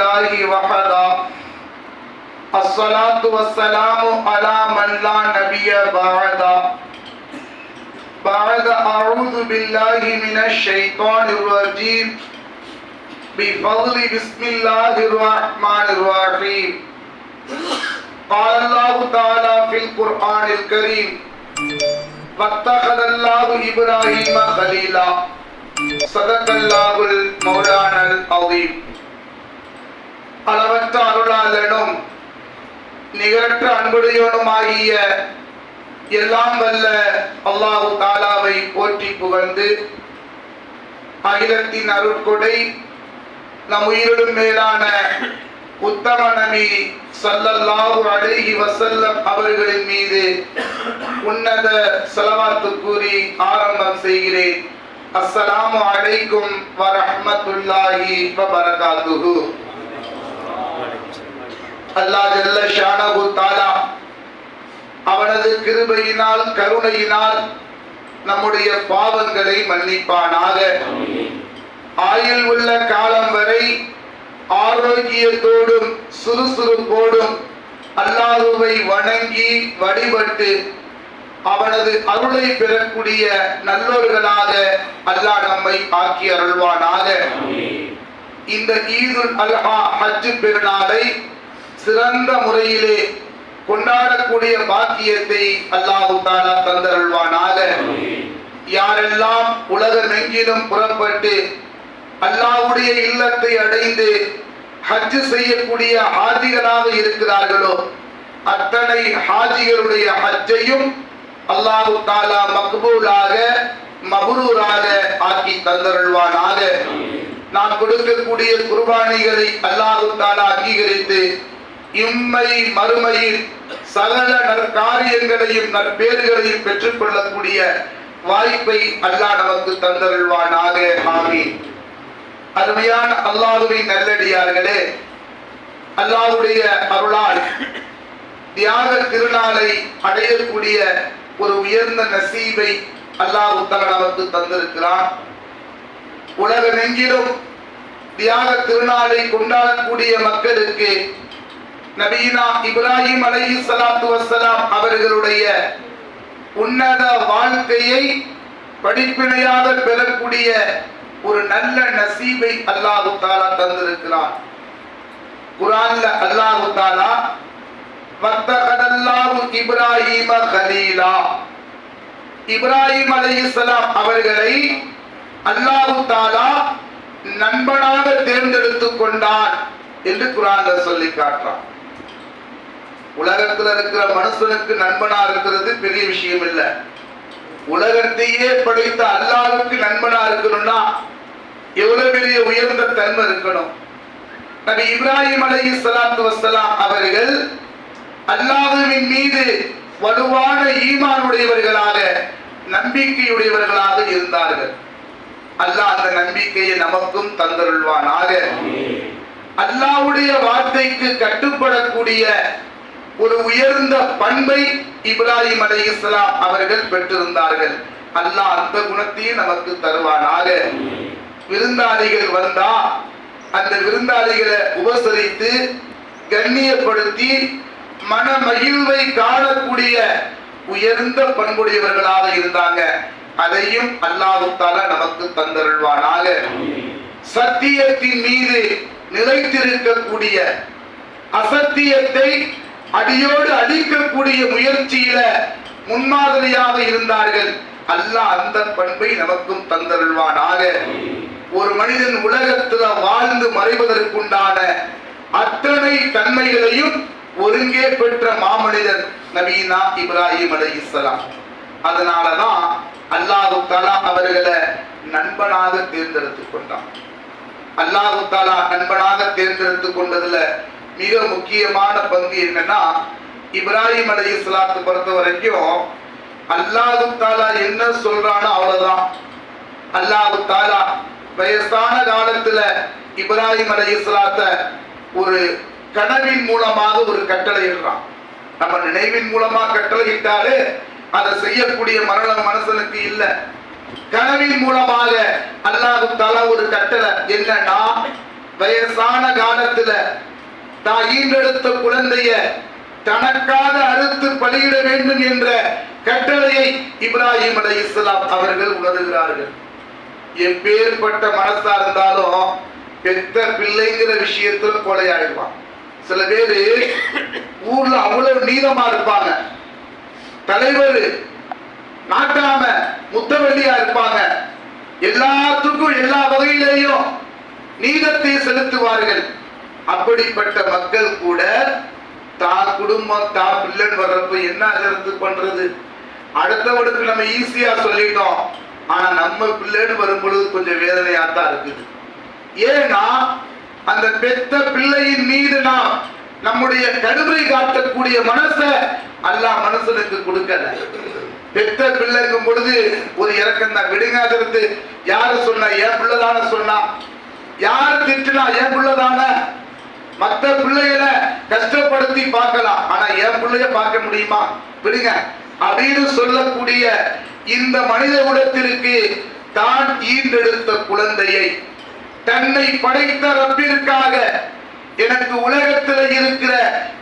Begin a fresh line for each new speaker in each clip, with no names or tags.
الحمد لله وحدا الصلاة والسلام على من لا نبي بعدا بعد أعوذ بالله من الشيطان الرجيم. بفضل بسم الله الرحمن الرحيم. قال الله تعالى في القرآن الكريم. واتخذ الله إبراهيم خليلا. صدق الله المولانا العظيم. அளவற்ற அருளாளனும் நிகரற்ற அன்புடையோனுமாகிய எல்லாம் வல்ல அல்லாஹு தாலாவை போற்றி புகழ்ந்து அகிலத்தின் அருட்கொடை நம் உயிரிடும் மேலான உத்தம நபி சல்லல்லாஹு அழகி வசல்லம் அவர்களின் மீது உன்னத செலவாத்து கூறி ஆரம்பம் செய்கிறேன். அஸ்ஸலாமு அலைக்கும் வரஹ்மத்துல்லாஹி வபரகாத்துஹு. அல்லாஹ் ஜல்ல ஷானஹு தஆலா அவனது கிருபையினால் கருணையினால் நம்முடைய பாவங்களை மன்னிப்பானாக. ஆயுள் உள்ள காலம் வரை ஆரோக்கியத்தோடும் சுறுசுறுப்போடும் அல்லாஹுவை வணங்கி வழிபட்டு அவனது அருளை பெறக்கூடிய நல்லோர்களாக அல்லாஹ் நம்மை ஆக்கி அருள்வானாக. இந்த ஈதுல் அல்ஹா ஹஜ் பெருநாளை சிறந்த முறையிலே கொண்டாடக்கூடிய பாக்கியத்தை அல்லாஹு தாலா தந்தருள்வானாக. யாரெல்லாம் உலகமெங்கிலும் புறப்பட்டு அல்லாஹ்வுடைய இல்லத்தை அடைந்து ஹஜ் செய்யக்கூடிய ஹாஜிகளாக இருக்கிறார்களோ அத்தனை ஹாஜிகளுடைய ஹஜ்ஜையும் அல்லாஹு தாலா மக்பூலாக மபரூராக ஆக்கி தந்தருள்வானாக. நான் கொடுக்கக்கூடிய குர்பானிகளை அல்லாஹு தாலா அங்கீகரித்து இம்மை மறுமையில் சகல நற்காரியங்களையும் நற்பேறுகளையும் பெற்றுக்கொள்ளக்கூடிய வாய்ப்பை அல்லாஹ் நமக்கு தந்தருள்வானாக. ஆமீன். அருமையான அல்லாஹுவின் நல்லடியார்களே அல்லாஹுடைய அருளால் தியாக திருநாளை அடையக்கூடிய ஒரு உயர்ந்த நசீபை அல்லாஹ் தஆலா நமக்கு தந்திருக்கிறான். உலகமெங்கிலும் தியாக திருநாளை கொண்டாடக்கூடிய மக்களுக்கு நபீனா இப்ராஹிம் அலை சலாத்து வசலாம் அவர்களுடைய உன்னத வாழ்க்கையை படிப்பினையாக பெறக்கூடிய ஒரு நல்ல நசீபை அல்லாஹு தாலா தந்திருக்கிறான். குரான்ல அல்லாஹு தாலா வத்தகதல்லாஹு இப்ராஹிம கலீலா. இப்ராஹிம் அலைஹிஸ்ஸலாம் அவர்களை அல்லாஹு தாலா நண்பனாக தேர்ந்தெடுத்து கொண்டான் என்று குரான்ல சொல்லி காட்டுறான். உலகத்துல இருக்கிற மனுஷனுக்கு நண்பனா இருக்கிறது பெரிய விஷயம் இல்ல உலகத்தையே படைத்த அல்லாஹ்வுக்கு நண்பனா இருக்கணும்னா எவ்வளவு பெரிய உயர்ந்த தன்மை இருக்கணும். நபி இப்ராஹிம் அலைஹி ஸலாத்து வஸ்ஸலாம் அவர்கள் அல்லாஹ்வின் மீது வலுவான ஈமானுடையவர்களாக நம்பிக்கையுடையவர்களாக இருந்தார்கள். அல்லாஹ் அந்த நம்பிக்கையை நமக்கும் தந்தருள்வானாக. அல்லாஹ்வுடைய வார்த்தைக்கு கட்டுப்படக்கூடிய ஒரு உயர்ந்த பண்பை இப்ராஹிம் அலைஹிஸ்ஸலாம் அவர்கள் பெற்றிருந்தார்கள். அல்லாஹ் அந்த குணத்தையும் நமக்கு தருவானாக. விருந்தாளிகள் வந்தா அந்த விருந்தாளிகளை உபசரித்து கண்ணியப்படுத்தி மன மகிழ்வை காணக்கூடிய உயர்ந்த பண்புடையவர்களாக இருந்தாங்க. அதையும் அல்லாஹு நமக்கு தந்தருள்வானாக. சத்தியத்தின் மீது நிலைத்திருக்கக்கூடிய அசத்தியத்தை அடியோடு அழிக்கக்கூடிய முயற்சியில முன்மாதிரியாக இருந்தார்கள். அல்லாஹ் அந்த பண்பை நமக்கும் தந்தருள்வானாக. ஒரு மனிதன் உலகத்துல வாழ்ந்து மறைவதற்குண்டான அத்தனை தன்மைகளையும் ஒருங்கே பெற்ற மாமனிதர் நபீனா இப்ராஹிம் அலைஹிஸ்ஸலாம் அதனாலதான் அல்லாஹு தலா அவர்களை நண்பனாக தேர்ந்தெடுத்துக் கொண்டான். அல்லாஹு தாலா நண்பனாக தேர்ந்தெடுத்துக் கொண்டதுல மிக முக்கியமான பங்கு என்னன்னா இப்ராஹிம் அலி இஸ்லாத்தை பொறுத்த வரைக்கும் அல்லாஹு தாலா என்ன சொல்றானோ அவ்வளவுதான். அல்லாஹு தாலா வயசான காலத்துல இப்ராஹிம் அலி இஸ்லாத்த ஒரு கனவின் மூலமாக ஒரு கட்டளை இடுறான் நம்ம நினைவின் மூலமா கட்டளை இட்டாலே அதை செய்யக்கூடிய மரணம் மனுஷனுக்கு இல்லை. கனவின் மூலமாக அல்லாஹு தாலா ஒரு கட்டளை. என்னன்னா வயசான காலத்துல தான் ஈண்டெடுத்த குழந்தைய தனக்காக அறுத்து பலியிட வேண்டும் என்ற கட்டளையை இப்ராஹிம் அலை இஸ்லாம் அவர்கள் உணர்கிறார்கள். எப்பேற்பட்ட மனசா இருந்தாலும் பெத்த பிள்ளைங்கிற விஷயத்துல கொலையாயிடுவான். சில பேரு ஊர்ல அவ்வளவு நீளமா இருப்பாங்க. தலைவர் நாட்டாம முத்தவள்ளியா இருப்பாங்க. எல்லாத்துக்கும் எல்லா வகையிலேயும் நீதத்தை செலுத்துவார்கள். அப்படிப்பட்ட மக்கள் கூட தான் குடும்பம் தான் பிள்ளன் வர்றப்ப என்ன அகர்த்து பண்றது? அடுத்தவனுக்கு நம்ம ஈஸியா சொல்லிட்டோம். ஆனா நம்ம பிள்ளைன்னு வரும்பொழுது கொஞ்சம் வேதனையா தான் இருக்குது. ஏன்னா அந்த பெத்த பிள்ளையின் மீது நாம் நம்முடைய கடுமை காட்டக்கூடிய மனசை அல்லாஹ் மனசனுக்கு கொடுக்கல. பெத்த பிள்ளைங்கும் பொழுது ஒரு இறக்கம் தான். விடுங்காதிருந்து யாரு சொன்னா என் பிள்ளைதான சொன்னா. யாரு திட்டுனா என் பிள்ளைதான மற்ற பிள்ளைகளை கஷ்டப்படுத்தி பார்க்கலாம். ஆனா என் பிள்ளைய பார்க்க முடியுமா? விடுங்க. அப்படின்னு சொல்லக்கூடிய இந்த மனித குலத்திற்கு தான் ஈண்டெடுத்த குழந்தையை தன்னை படைத்த ரப்பிற்காக எனக்கு உலகத்தில் இருக்கிற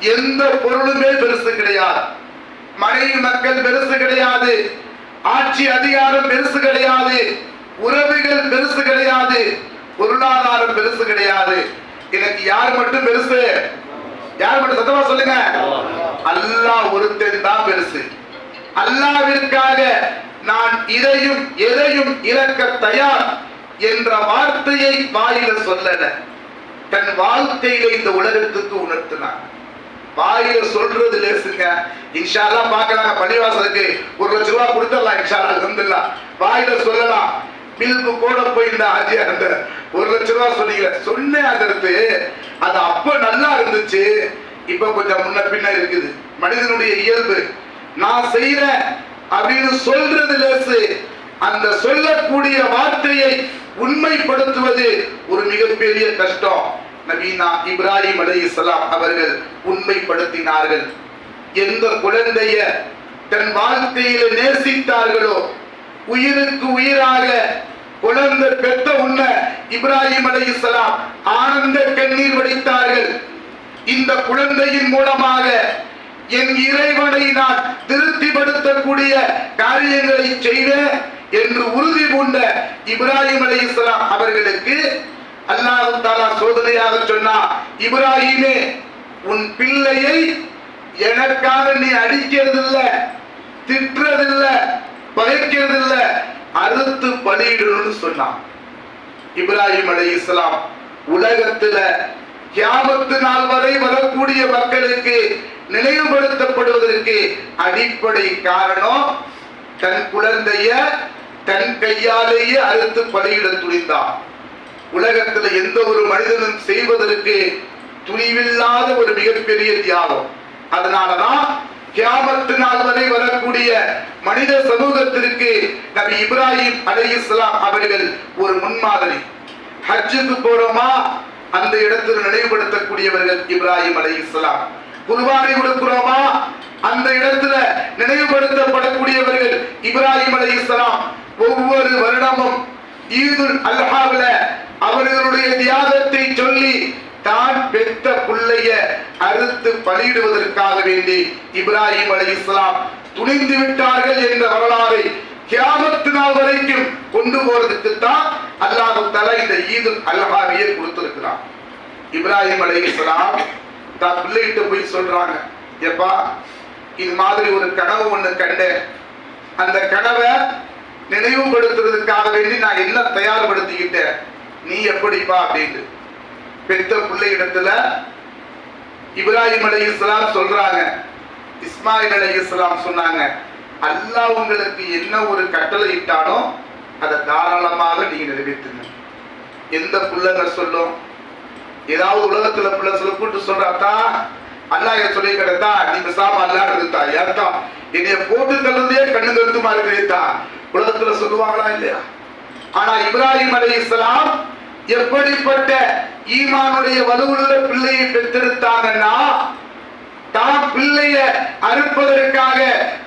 எந்த பொருளுமே பெருசு கிடையாது. மனைவி மக்கள் பெருசு கிடையாது. ஆட்சி அதிகாரம் பெருசு கிடையாது. உறவுகள் பெருசு கிடையாது. பொருளாதாரம் பெருசு கிடையாது. எனக்கு யார் மட்டும் பெருசு? யார் மட்டும் சத்தமா சொல்லுங்க? அல்லாஹ் ஒருத்தன் தான் பெருசு. அல்லாவிற்காக நான் இதையும் எதையும் இழக்க தயார் என்ற வார்த்தையை வாயில சொல்லல. தன் வாழ்க்கையில இந்த உலகத்துக்கு உணர்த்தினான். வாயில சொல்றது லேசுங்க. இன்ஷால்லா பாக்கலாங்க பள்ளிவாசலுக்கு. ஒரு லட்ச ரூபா கொடுத்துடலாம் இன்ஷால்லா அல்ஹம்துலில்லாஹ். வாயில சொல்லலாம். பில்பு கூட போய் இந்த ஆஜியா அந்த ஒரு லட்ச ரூபா சொன்னீங்க சொன்னேன் அதற்கு. அது அப்ப நல்லா இருந்துச்சு இப்ப கொஞ்சம் முன்ன பின்ன இருக்குது. மனிதனுடைய இயல்பு. நான் செய்யறேன் அப்படின்னு சொல்றது லேசு. அந்த சொல்லக்கூடிய வார்த்தையை உண்மைப்படுத்துவது ஒரு மிகப்பெரிய கஷ்டம். நவீனா இப்ராஹிம் அலைஹிஸ்ஸலாம் அவர்கள் உண்மைப்படுத்தினார்கள். எந்த குழந்தைய தன் வாழ்க்கையில நேசித்தார்களோ உயிருக்கு உயிராக குழந்தை பெற்ற உன்ன இப்ராஹிம் அலைஹிஸ்ஸலாம் ஆனந்த கண்ணீர் வடித்தார்கள். இந்த குழந்தையின் மூலமாக என் இறைவனை நான் திருப்திப்படுத்தக்கூடிய காரியங்களை செய்வேன் என்று உறுதி பூண்ட இப்ராஹிம் இஸ்லாம் அவர்களுக்கு அல்லாஹு தாலா சோதனையாக சொன்னா இப்ராஹிமே உன் பிள்ளையை எனக்காக நீ அடிக்கிறதில்ல திட்டுறதில்ல பகைக்கிறதில்ல அறுத்து பலியிடணும்னு சொன்னான். இப்ராஹிம் அலை இஸ்லாம் உலகத்துல கியாபத்து நாள் வரை வரக்கூடிய மக்களுக்கு நினைவுபடுத்தப்படுவதற்கு அடிப்படை காரணம் தன் குழந்தைய தன் கையாலேயே அறுத்து பலியிட துணிந்தான். உலகத்துல எந்த ஒரு மனிதனும் செய்வதற்கு துணிவில்லாத ஒரு மிகப்பெரிய தியாகம். அதனாலதான் கியாமத்து நாள் வரை வரக்கூடிய மனித சமூகத்திற்கு நபி இப்ராஹிம் அலைஹிஸ்ஸலாம் அவர்கள் ஒரு முன்மாதிரி. ஹஜ்ஜுக்கு போறோமா? அந்த இடத்தில் நினைவுபடுத்தக்கூடியவர்கள் இப்ராஹிம் அலைஹிஸ்ஸலாம். குர்பானை கொடுக்கிறோமா? அந்த இடத்துல நினைவுபடுத்தப்படக்கூடியவர்கள் இப்ராஹிம் அலைஹிஸ்ஸலாம். ஒவ்வொரு வருடமும் ஈதுல் அல்ஹாவில அவர்களுடைய தியாகத்தை சொல்லி தான் பெத்த பிள்ளைய அறுத்து பலியிடுவதற்காக வேண்டி இப்ராஹிம் அலி இஸ்லாம் துணிந்து விட்டார்கள் என்ற வரலாறை கியாமத்து நாள் வரைக்கும் கொண்டு போறதுக்கு தான் அல்லாஹு தலா இந்த ஈது அல்ஹாவையே கொடுத்திருக்கிறான். இப்ராஹிம் அலி இஸ்லாம் தான் பிள்ளைகிட்ட போய் சொல்றாங்க எப்பா இது மாதிரி ஒரு கனவு ஒண்ணு கண்டேன். அந்த கனவை நினைவுபடுத்துறதுக்காக வேண்டி நான் என்ன தயார்படுத்திக்கிட்டேன்? நீ எப்படிப்பா? அப்படின்னு. பெத்த பிள்ளை இடத்துல இப்ராஹிம் அலி இஸ்லாம் சொல்றாங்க. இஸ்மாயில் அலி இஸ்லாம் சொன்னாங்க அல்லாஹ் உங்களுக்கு என்ன ஒரு கட்டளை இட்டானோ அதை தாராளமாக நீங்க நிறைவேற்றுங்க. எந்த பிள்ளைங்க சொல்லும்? ஏதாவது உலகத்துல பிள்ளை சொல்ல கூட்டு சொல்றாத்தா அல்லாஹ் என் சொல்லி கிடத்தா நீ பேசாம அல்லாஹ் இருந்தா ஏத்தா என்னைய போட்டு தள்ளுறதே கண்ணு கருத்துமா இருக்கிறேத்தா உலகத்துல சொல்லுவாங்களா இல்லையா? ஆனா இப்ராஹிம் அலி இஸ்லாம் எப்படிப்பட்ட ஈமானுடைய வலுவுள்ள பிள்ளையை பெற்றெடுத்தாங்கன்னா தான் பிள்ளைய அறுப்பதற்காக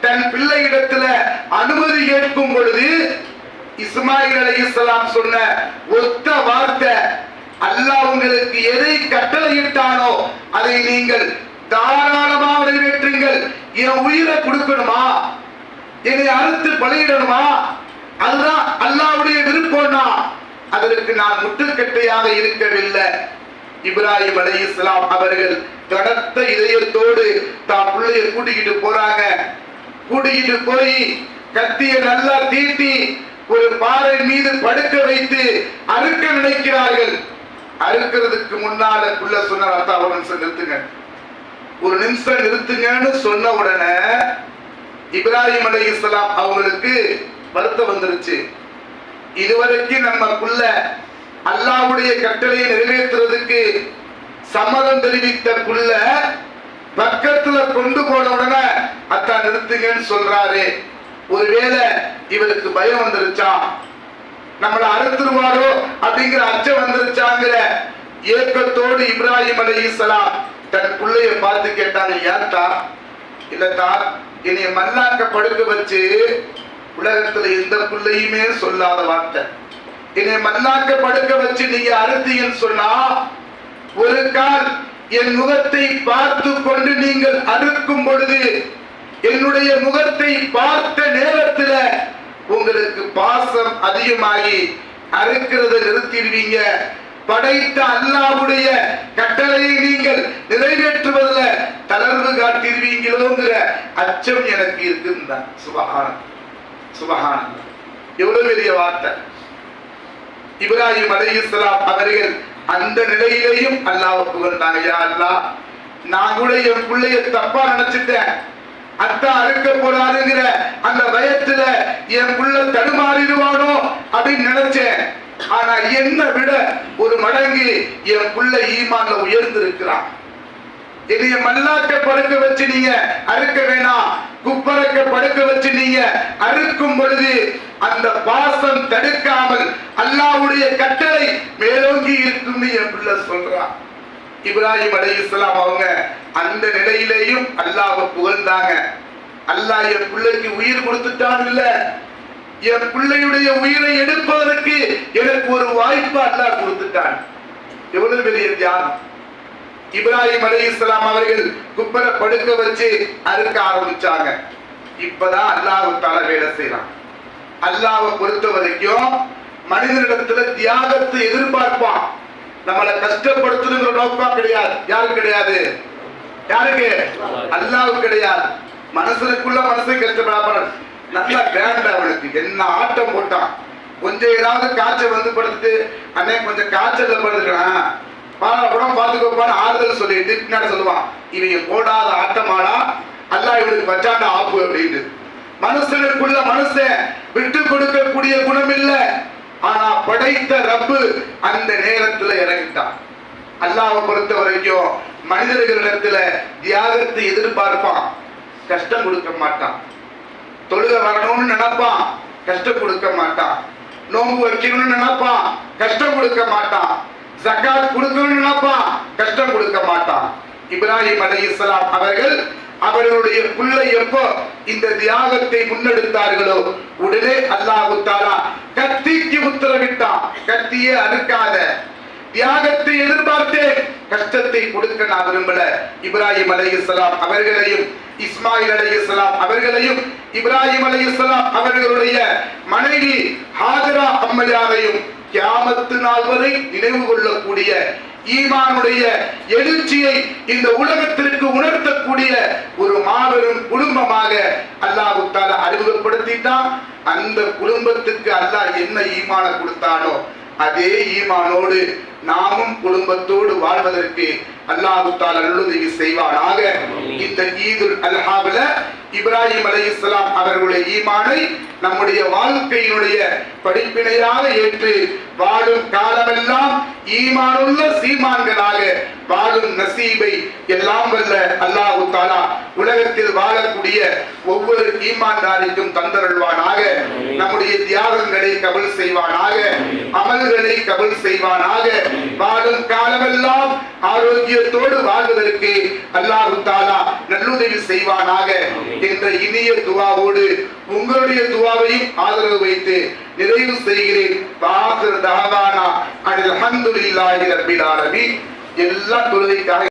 தன் பிள்ளையிடத்துல அனுமதி கேட்கும் பொழுது இஸ்மாயில் அலைஹிஸ்ஸலாம் சொன்ன ஒத்த வார்த்தை அல்லாஹ் உங்களுக்கு எதை கட்டளையிட்டானோ அதை நீங்கள் தாராளமாக நிறைவேற்றுங்கள். என் உயிரை கொடுக்கணுமா? என்னை அறுத்து பலியிடணுமா? அதுதான் அல்லாவுடைய விருப்பம்னா. அதற்கு நான் முட்டுக்கட்டையாக இருக்கவில்லை. இப்ராஹிம் அலை இஸ்லாம் அவர்கள் கடத்த இதயத்தோடு தான் பிள்ளைய கூட்டிக்கிட்டு போறாங்க. கூட்டிக்கிட்டு போய் கத்திய நல்லா தீட்டி ஒரு பாறை மீது படுக்க வைத்து அறுக்க நினைக்கிறார்கள். அறுக்கிறதுக்கு முன்னால புள்ள சொன்னார் அத்தா ஒரு நிமிஷம் நிறுத்துங்க. ஒரு நிமிஷம் நிறுத்துங்கன்னு சொன்ன உடனே இப்ராஹிம் அலை இஸ்லாம் அவங்களுக்கு வருத்தம் வந்துருச்சு. இதுவரைக்கும் நம்ம அல்லாவுடைய கட்டளையை நிறைவேற்றுறதுக்கு சம்மதம் தெரிவித்த புள்ள பக்கத்துல கொண்டு போன உடனே அத்தா நிறுத்துங்கன்னு சொல்றாரு. ஒருவேளை இவருக்கு பயம் வந்துருச்சா? நம்மள அறுத்துருவாரோ அப்படிங்கிற அச்சம் வந்துருச்சாங்கிற ஏக்கத்தோடு இப்ராஹிம் அலைஹிஸ்ஸலாம் தன் பிள்ளைய பார்த்து கேட்டாங்க ஏன்டா இல்லத்தா என்னைய மல்லாக்க படுக்க வச்சு உலகத்துல எந்த பிள்ளையுமே சொல்லாத வார்த்தை. என்னை மல்லாக்க படுக்க வச்சு நீங்க அறுத்தீங்கன்னு சொன்னா ஒரு கால் என் முகத்தை பார்த்து கொண்டு நீங்கள் அறுக்கும் பொழுது என்னுடைய முகத்தை பார்த்த நேரத்துல உங்களுக்கு பாசம் அதிகமாகி அறுக்கிறத நிறுத்திடுவீங்க. படைத்த அல்லாவுடைய கட்டளையை நீங்கள் நிறைவேற்றுவதில் தளர்வு காட்டிடுவீங்களோங்கிற அச்சம் எனக்கு இருக்குன்னு சுபகானம் சுபகான் எவ்வளவு பெரிய வார்த்தை. இப்ராஹிம் அலைஹிஸ்ஸலாம் அவர்கள் அந்த நிலையிலேயும் அல்லாஹ் புகழ்ந்தாங்க. யா அல்லா நான் கூட என் பிள்ளைய தப்பா நினைச்சிட்டேன். அத்தா அறுக்க போறாருங்கிற அந்த பயத்துல என் புள்ள தடுமாறிடுவானோ அப்படின்னு நினைச்சேன். ஆனா என்ன விட ஒரு மடங்கு என் புள்ள ஈமான்ல உயர்ந்திருக்கிறான். என்னைய மல்லாக்க படுக்க வச்சு நீங்க அறுக்க வேணாம். குப்பரக்க படுக்க வச்சு நீங்க அறுக்கும் பொழுது அந்த பாசம் தடுக்காமல் அல்லாஹ்வுடைய கட்டளை மேலோங்கி இருக்கும்னு என் பிள்ளை சொல்றான் இப்ராஹிம் அலைஹிஸ்ஸலாம் அவங்க அந்த நிலையிலேயும் அல்லாவை புகழ்ந்தாங்க. அல்லாஹ் என் பிள்ளைக்கு உயிர் கொடுத்துட்டான் இல்ல. என் பிள்ளையுடைய உயிரை எடுப்பதற்கு எனக்கு ஒரு வாய்ப்பு அல்லாஹ் கொடுத்துட்டான். எவ்வளவு பெரிய தியானம் இப்ராஹிம் அலைஹிஸ்ஸலாம் அவர்கள் குப்பர படுக்க வச்சு அறுக்க ஆரம்பிச்சாங்க. இப்பதான் அல்லாஹு தல வேலை செய்யலாம் அல்லாவை பொறுத்த வரைக்கும் மனிதனிடத்துல தியாகத்தை எதிர்பார்ப்பான். நம்மளை கஷ்டப்படுத்தணுங்கிற நோக்கம் கிடையாது. யாரும் கிடையாது? யாருக்கு? அல்லாஹ்வுக்கு கிடையாது. மனசுக்குள்ள மனசு கஷ்டப்படாமல் நல்லா வேண்ட அவனுக்கு. என்ன ஆட்டம் போட்டான். கொஞ்சம் ஏதாவது காய்ச்சல் வந்து படுத்துட்டு அண்ணே கொஞ்சம் காய்ச்சல் படுத்துக்கிறான் பாடா படம் பார்த்துக்கோப்பான்னு ஆறுதல் சொல்லிட்டு திருப்பினாட சொல்லுவான் இவன் போடாத ஆட்டமாடா அல்லா இவனுக்கு வச்சாண்ட ஆப்பு அப்படின்னு. மனுஷனுக்குள்ள மனுஷன் விட்டு கொடுக்கக்கூடிய குணம் இல்லை ஆனா படைத்த ரப்பு அந்த நேரத்துல இறங்கிட்டான் அல்லாவை பொறுத்த வரைக்கும் மனிதர்களிடத்துல தியாகத்தை எதிர்பார்ப்பான். கஷ்டம் கொடுக்க மாட்டான். தொழுக வரணும்னு நினைப்பான் கஷ்டம் கொடுக்க மாட்டான். நோன்பு வைக்கணும்னு நினைப்பான் கஷ்டம் கொடுக்க மாட்டான். ஜக்காத் கொடுக்கணும்னாப்பா கஷ்டம் கொடுக்க மாட்டான். இப்ராஹிம் அலைஹிஸ்ஸலாம் அவர்கள் அவர்களுடைய பிள்ளை எப்போ இந்த தியாகத்தை முன்னெடுத்தார்களோ உடனே அல்லாஹு தாலா கத்திக்கு உத்தரவிட்டான். கத்தியே அறுக்காத. தியாகத்தை எதிர்பார்த்தேன். கஷ்டத்தை கொடுக்க நான் விரும்பல. இப்ராஹிம் அலைஹிஸ்ஸலாம் அவர்களையும் இஸ்மாயில் அலைஹிஸ்ஸலாம் அவர்களையும் இப்ராஹிம் அலைஹிஸ்ஸலாம் அவர்களுடைய மனைவி ஹாஜரா அம்மையாரையும் கியாமத்து நாள் வரை நினைவு கொள்ளக்கூடிய ஈமானுடைய எழுச்சியை இந்த உலகத்திற்கு உணர்த்தக்கூடிய ஒரு மாபெரும் குடும்பமாக அல்லாஹுத்தால தாலா அறிமுகப்படுத்திட்டான். அந்த குடும்பத்துக்கு அல்லாஹ் என்ன ஈமான கொடுத்தானோ அதே ஈமானோடு நாமும் குடும்பத்தோடு வாழ்வதற்கு அல்லாஹு தாலா நல்லுதவி செய்வானாக. இந்த ஈதுல் அல்ஹாவில இப்ராஹிம் அலைஹிஸ்ஸலாம் அவர்களுடைய ஈமானை நம்முடைய வாழ்க்கையினுடைய படிப்பினையாக ஏற்று வாழும் காலமெல்லாம் ஈமானுள்ள சீமான்களாக வாழும் நசீபை எல்லாம் வல்ல அல்லாஹு தாலா உலகத்தில் வாழக்கூடிய ஒவ்வொரு ஈமான்தாரிக்கும் தந்தருள்வானாக. நம்முடைய தியாகங்களை கபல் செய்வானாக. அமல்களை கபல் செய்வானாக. வாழும் காலமெல்லாம் ஆரோக்கியத்தோடு வாழ்வதற்கு அல்லாஹு தாலா நல்லுதவி செய்வானாக என்ற இனிய துவாவோடு உங்களுடைய துவாவையும் ஆதரவு வைத்து நிறைவு செய்கிறேன். வாஹிர் தஹவானா அனில் அல்ஹம்துலில்லாஹி ரப்பில் ஆலமீன். எல்லா தொழுகைக்காக